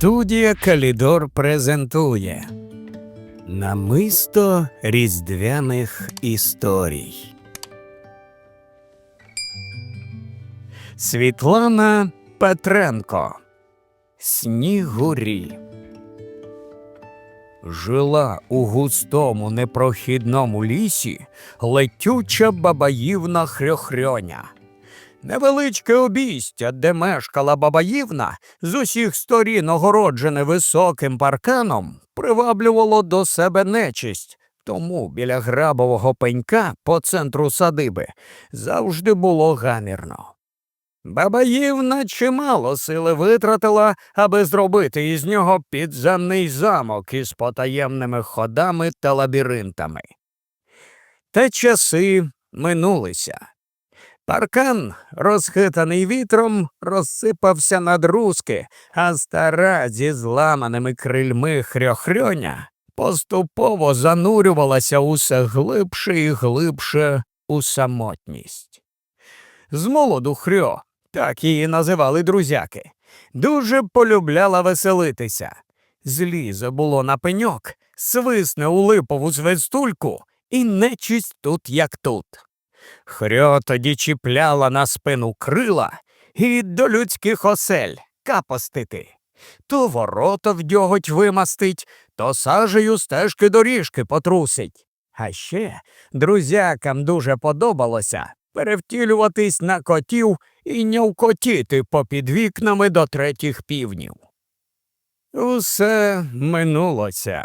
Студія Калідор презентує Намисто різдвяних історій. Світлана Петренко Снігурі Жила у густому непрохідному лісі летюча бабаївна хрьохрьоня. Невеличке обійстя, де мешкала бабаївна, з усіх сторін огороджене високим парканом, приваблювало до себе нечисть. Тому біля грабового пенька по центру садиби завжди було гамірно. Бабаївна чимало сили витратила, аби зробити із нього підземний замок із потаємними ходами та лабіринтами. Та часи минулися. Паркан, розхитаний вітром, розсипався на друзки, а стара зі зламаними крильми хрьохрьоня поступово занурювалася усе глибше і глибше у самотність. З молоду хрьо, так її називали друзяки, дуже полюбляла веселитися. Злізе було на пеньок, свисне у липову свистульку, і нечисть тут, як тут. Хрьо тоді чіпляла на спину крила і до людських осель капостити. То ворота в дьоготь вимастить, то сажею стежки доріжки потрусить. А ще друзякам дуже подобалося перевтілюватись на котів і нявкотіти попід вікнами до третіх півнів. Усе минулося.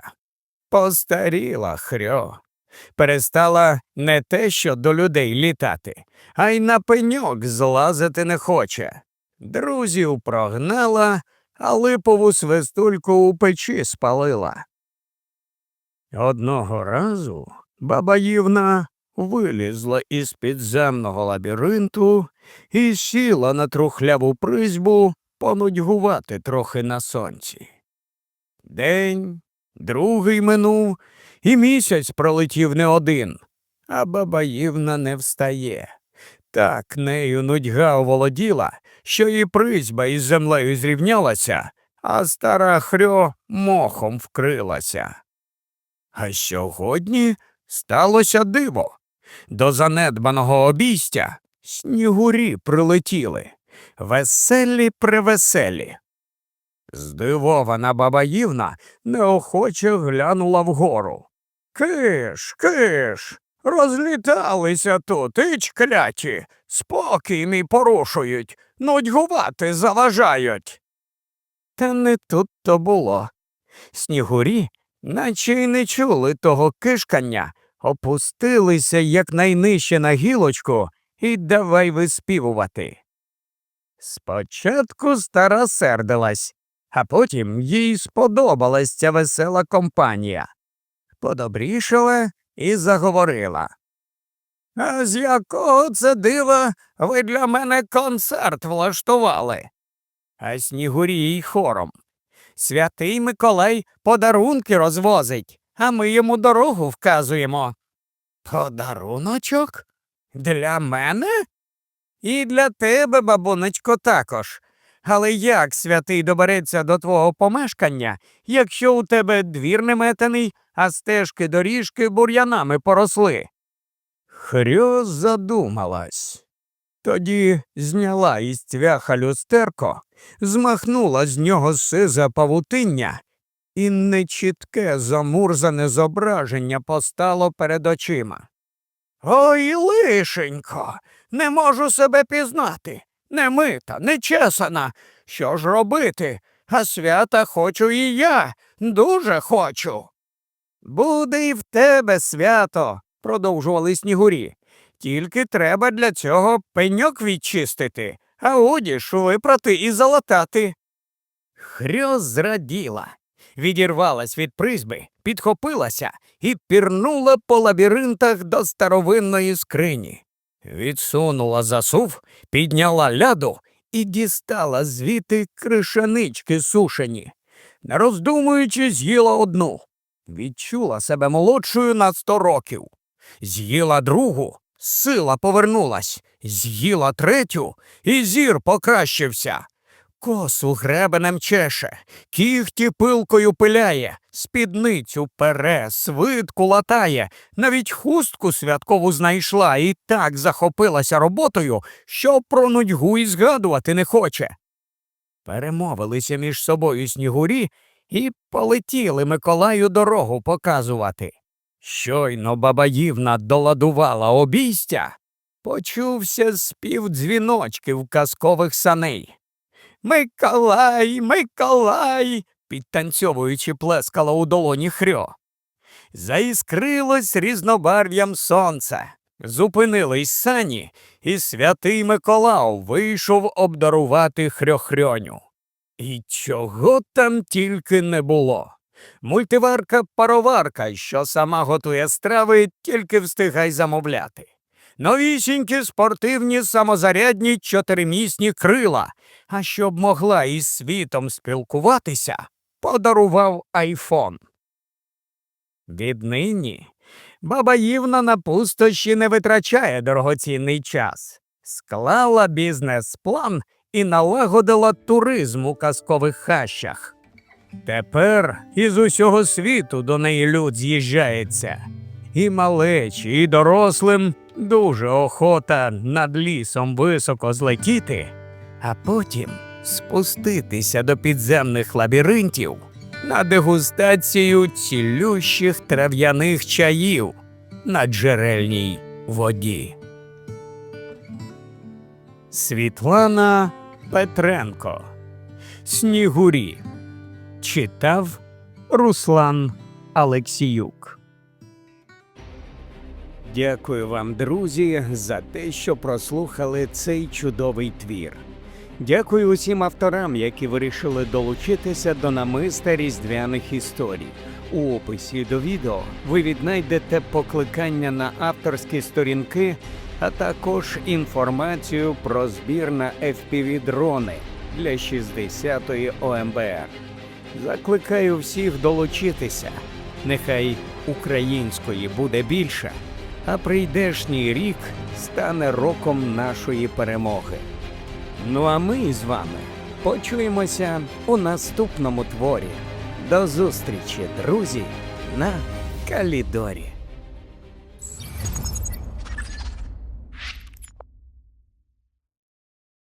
Постаріла хрьо перестала не те, що до людей літати, а й на пеньок злазити не хоче. Друзів прогнала, а липову свистульку у печі спалила. Одного разу бабаївна вилізла із підземного лабіринту і сіла на трухляву призьбу понудьгувати трохи на сонці. День, другий минув, і місяць пролетів не один, а бабаївна не встає. Так нею нудьга оволоділа, що і призьба із землею зрівнялася, а стара хрьо мохом вкрилася. А сьогодні сталося диво. До занедбаного обійстя снігурі прилетіли, веселі превеселі. Здивована бабаївна неохоче глянула вгору. Киш, киш, розліталися тут, іч кляті, спокій мій порушують, нудьгувати заважають. Та не тут то було. Снігурі, наче й не чули того кишкання, опустилися якнайнижче на гілочку і давай виспівувати. Спочатку стара сердилась, а потім їй сподобалась ця весела компанія подобрішала і заговорила. А з якого це дива ви для мене концерт влаштували? А снігурі й хором. Святий Миколай подарунки розвозить, а ми йому дорогу вказуємо. Подаруночок? Для мене? І для тебе, бабунечко, також. Але як святий добереться до твого помешкання, якщо у тебе двір не метаний, а стежки доріжки бур'янами поросли? Хрьо задумалась. Тоді зняла із цвяха люстерко, змахнула з нього сиза павутиння, і нечітке замурзане зображення постало перед очима. Ой, лишенько, не можу себе пізнати. Не мита, не чесана. Що ж робити? А свята хочу і я, дуже хочу. Буде і в тебе свято, продовжували снігурі. Тільки треба для цього пеньок відчистити, а одіж випрати і залатати. Хрьо зраділа, відірвалась від призьби, підхопилася і пірнула по лабіринтах до старовинної скрині. Відсунула засув, підняла ляду і дістала звідти кришанички сушені. Не роздумуючи, з'їла одну. Відчула себе молодшою на сто років. З'їла другу, сила повернулась, з'їла третю, і зір покращився. Косу гребенем чеше, кіхті пилкою пиляє, спідницю пере, свитку латає, навіть хустку святкову знайшла і так захопилася роботою, що про нудьгу й згадувати не хоче. Перемовилися між собою снігурі і полетіли Миколаю дорогу показувати. Щойно бабаївна доладувала обійстя, почувся спів дзвіночків казкових саней. Миколай, Миколай, підтанцьовуючи плескала у долоні хрьо. Заіскрилось різнобарв'ям сонце. Зупинились сані, і святий Миколау вийшов обдарувати хрьохрьоню. І чого там тільки не було. Мультиварка-пароварка, що сама готує страви, тільки встигай замовляти. Новісінькі спортивні самозарядні чотиримісні крила, а щоб могла із світом спілкуватися, подарував айфон. Віднині баба Ївна на пустощі не витрачає дорогоцінний час, склала бізнес-план і налагодила туризм у казкових хащах. Тепер із усього світу до неї люд з'їжджається. І малечі, і дорослим дуже охота над лісом високо злетіти, а потім спуститися до підземних лабіринтів на дегустацію цілющих трав'яних чаїв на джерельній воді. Світлана Петренко Снігурі читав Руслан Алексіюк. Дякую вам, друзі, за те, що прослухали цей чудовий твір. Дякую усім авторам, які вирішили долучитися до намиста різдвяних історій. У описі до відео ви віднайдете покликання на авторські сторінки, а також інформацію про збір на FPV-дрони для 60-ї ОМБР. Закликаю всіх долучитися. Нехай української буде більше, а прийдешній рік стане роком нашої перемоги. Ну а ми з вами почуємося у наступному творі. До зустрічі, друзі, на Калідорі.